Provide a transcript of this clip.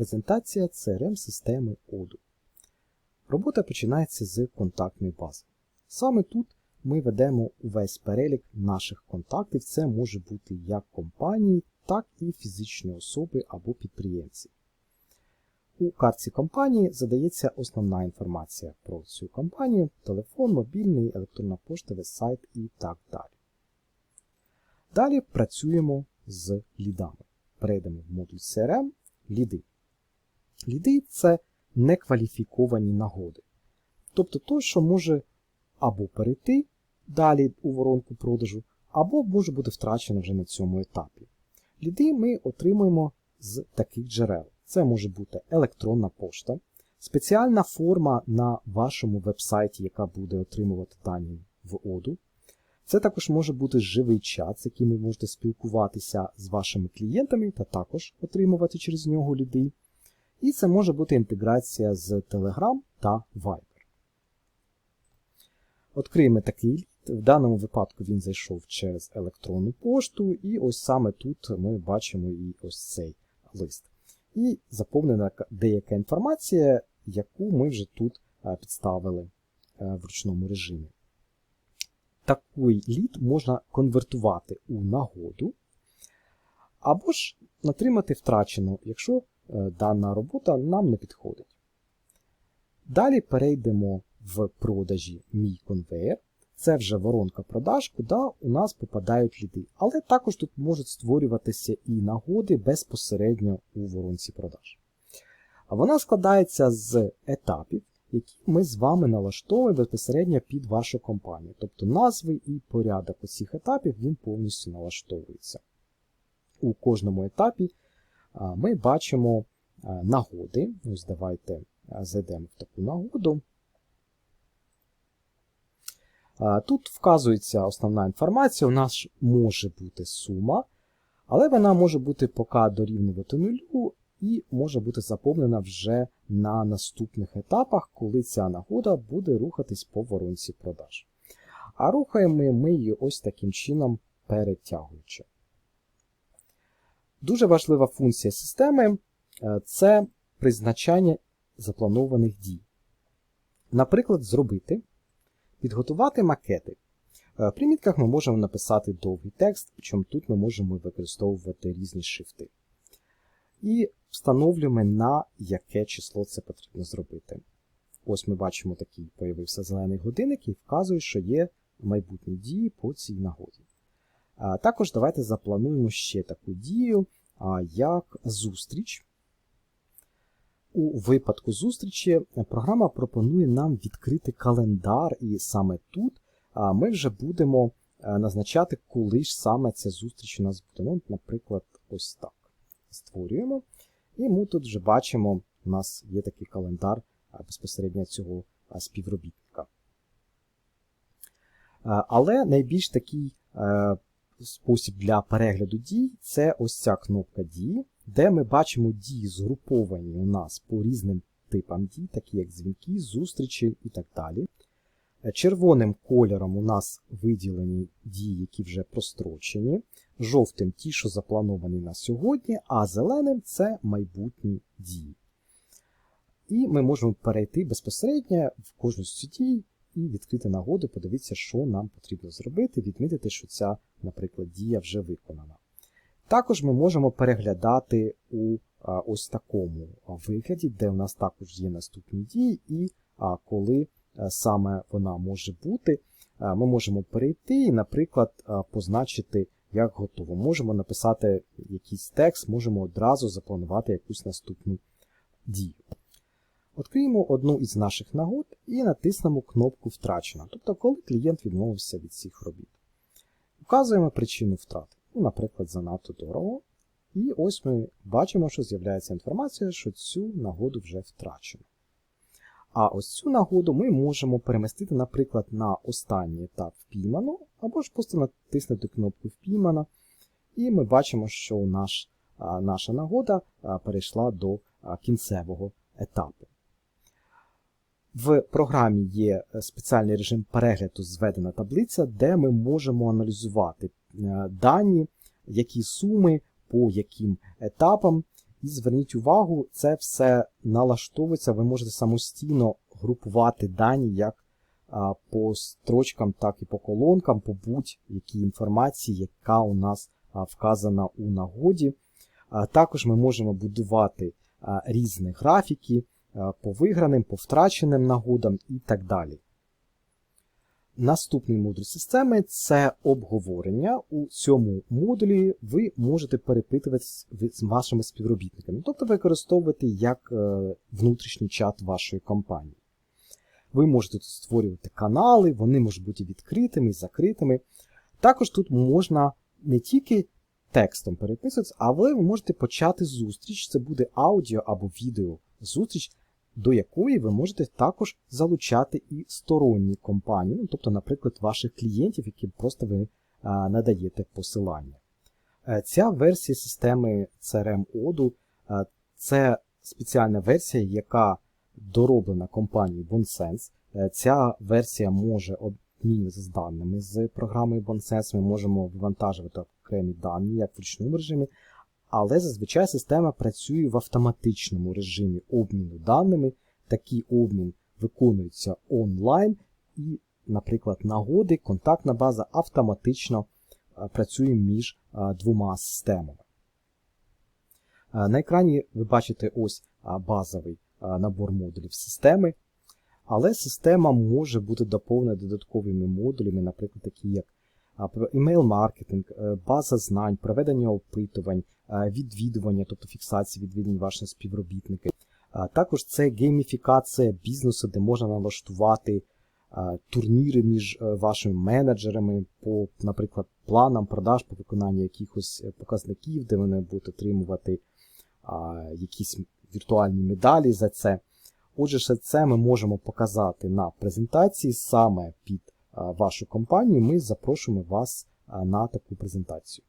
Презентація CRM-системи Odoo. Робота починається з контактної бази. Саме тут ми ведемо увесь перелік наших контактів. Це може бути як компанії, так і фізичні особи або підприємці. У картці компанії задається основна інформація про цю компанію, телефон, мобільний, електронна пошта, веб-сайт і так далі. Далі працюємо з лідами. Перейдемо в модуль CRM ліди. Ліди це некваліфіковані нагоди. Тобто той, що може або перейти далі у воронку продажу, або може бути втрачено вже на цьому етапі. Ліди ми отримуємо з таких джерел. Це може бути електронна пошта, спеціальна форма на вашому веб-сайті, яка буде отримувати дані в Оду. Це також може бути живий чат, з яким ви можете спілкуватися з вашими клієнтами та також отримувати через нього ліди. І це може бути інтеграція з Telegram та Viber. Відкриємо такий лід. В даному випадку він зайшов через електронну пошту, і ось саме тут ми бачимо і ось цей лист. І заповнена деяка інформація, яку ми вже тут підставили в ручному режимі. Такий лід можна конвертувати у нагоду, або ж отримати втрачену, якщо дана робота нам не підходить. Далі перейдемо в продажі Мій конвейер. Це вже воронка продаж, куди у нас попадають ліди. Але також тут можуть створюватися і нагоди безпосередньо у воронці продаж. А вона складається з етапів, які ми з вами налаштовуємо безпосередньо під вашу компанію. Тобто назви і порядок усіх етапів він повністю налаштовується. У кожному етапі ми бачимо нагоди. Ось давайте зайдемо в таку нагоду. Тут вказується основна інформація, у нас може бути сума, але вона може бути поки дорівнювати нулю і може бути заповнена вже на наступних етапах, коли ця нагода буде рухатись по воронці продаж. А рухаємо ми її ось таким чином перетягуючи. Дуже важлива функція системи це призначання запланованих дій. Наприклад, зробити. Підготувати макети. В примітках ми можемо написати довгий текст, причому тут ми можемо використовувати різні шрифти. І встановлюємо, на яке число це потрібно зробити. Ось ми бачимо, такий появився зелений годинник і вказує, що є майбутні дії по цій нагоді. Також давайте заплануємо ще таку дію, як зустріч. У випадку зустрічі програма пропонує нам відкрити календар, і саме тут ми вже будемо назначати, коли ж саме ця зустріч у нас буде. Ну, Наприклад, ось так. Створюємо. І ми тут вже бачимо, у нас є такий календар безпосередньо цього співробітника. Але найбільш такий спосіб для перегляду дій це ось ця кнопка дії де ми бачимо дії згруповані у нас по різним типам дій, такі як дзвінки, зустрічі і так далі. Червоним кольором у нас виділені дії, які вже прострочені, жовтим ті, що заплановані на сьогодні, а зеленим це майбутні дії. І ми можемо перейти безпосередньо в кожну з цих дій і відкрити нагоду, подивитися, що нам потрібно зробити, відмітити, що ця, наприклад, дія вже виконана. Також ми можемо переглядати у ось такому вигляді, де у нас також є наступні дії, і коли саме вона може бути, ми можемо перейти і, наприклад, позначити, як готово. Можемо написати якийсь текст, можемо одразу запланувати якусь наступну дію. Откриємо одну із наших нагод і натиснемо кнопку Втрачено, тобто, коли клієнт відмовився від цих робіт. Вказуємо причину втрати ну, наприклад, занадто дорого. І ось ми бачимо, що з'являється інформація, що цю нагоду вже втрачено. А ось цю нагоду ми можемо перемістити, наприклад, на останній етап впіймано, або ж просто натиснути кнопку впіймана, і ми бачимо, що наш, наша нагода перейшла до кінцевого етапу. В програмі є спеціальний режим перегляду зведена таблиця, де ми можемо аналізувати Е, дані, які суми, по яким етапам. І зверніть увагу, це все налаштовується, ви можете самостійно групувати дані як по строчкам, так і по колонкам, по будь-якій інформації, яка у нас вказана у нагоді. Також ми можемо будувати різні графіки по виграним, по втраченим нагодам і так далі. Наступний модуль системи це обговорення. У цьому модулі ви можете перепитуватися з вашими співробітниками, тобто використовувати як е, внутрішній чат вашої компанії. Ви можете тут створювати канали, вони можуть бути відкритими закритими. Також тут можна не тільки текстом переписуватися, але ви можете почати зустріч. Це буде аудіо або відео зустріч, до якої ви можете також залучати і сторонні компанії, ну, тобто, наприклад, ваших клієнтів, яким просто ви надаєте посилання. Е, Ця версія системи CRM Odoo е, це спеціальна версія, яка дороблена компанією BonSense. Е, Ця версія може обмінюватися з даними з програмою BonSense. Ми можемо вивантажувати окремі дані, як в ручному режимі, але зазвичай система працює в автоматичному режимі обміну даними. Такий обмін виконується онлайн, і, наприклад, нагоди, контактна база автоматично працює між двома системами. На екрані ви бачите ось базовий набор модулів системи, але система може бути доповнена додатковими модулями, наприклад, такі як email-маркетинг, е, база знань, проведення опитувань, е, відвідування, тобто фіксація відвідувань ваших співробітників. Також це гейміфікація бізнесу, де можна налаштувати турніри між е, вашими менеджерами по, наприклад, планам продаж по виконанню якихось е, показників, де вони будуть отримувати якісь віртуальні медалі за це. Отже, все це ми можемо показати на презентації саме під вашу компанію. Ми запрошуємо вас на таку презентацію.